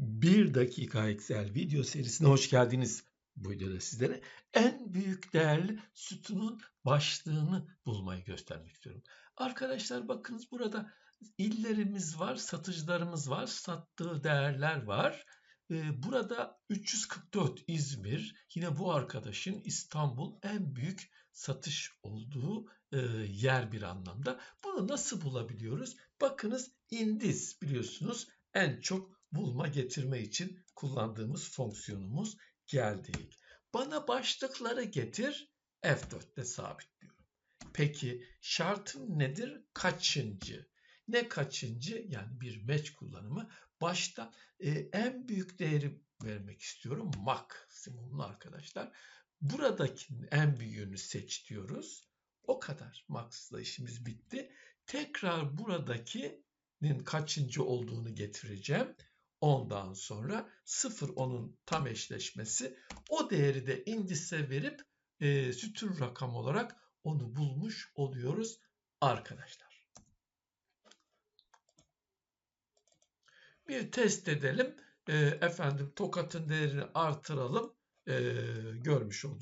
1 dakika Excel video serisine hoş geldiniz. Bu videoda sizlere en büyük değerli sütunun başlığını bulmayı göstermek istiyorum. Arkadaşlar bakınız burada illerimiz var, satıcılarımız var, sattığı değerler var. Ee, burada 344 İzmir, yine bu arkadaşın İstanbul en büyük satış olduğu e, yer bir anlamda. Bunu nasıl bulabiliyoruz? Bakınız indis biliyorsunuz en çok bulma getirme için kullandığımız fonksiyonumuz geldik. Bana başlıkları getir F4'te sabitliyorum. Peki şartım nedir? Kaçıncı? Ne kaçıncı? Yani bir match kullanımı. Başta e, en büyük değeri vermek istiyorum. Maksimumlu arkadaşlar. Buradaki en büyüğünü seç diyoruz. O kadar. Max'la işimiz bitti. Tekrar buradakinin kaçıncı olduğunu getireceğim. Ondan sonra 0 onun tam eşleşmesi. O değeri de indise verip e, sütun rakam olarak onu bulmuş oluyoruz arkadaşlar. Bir test edelim. E, efendim tokatın değerini artıralım. E, görmüş olacağız.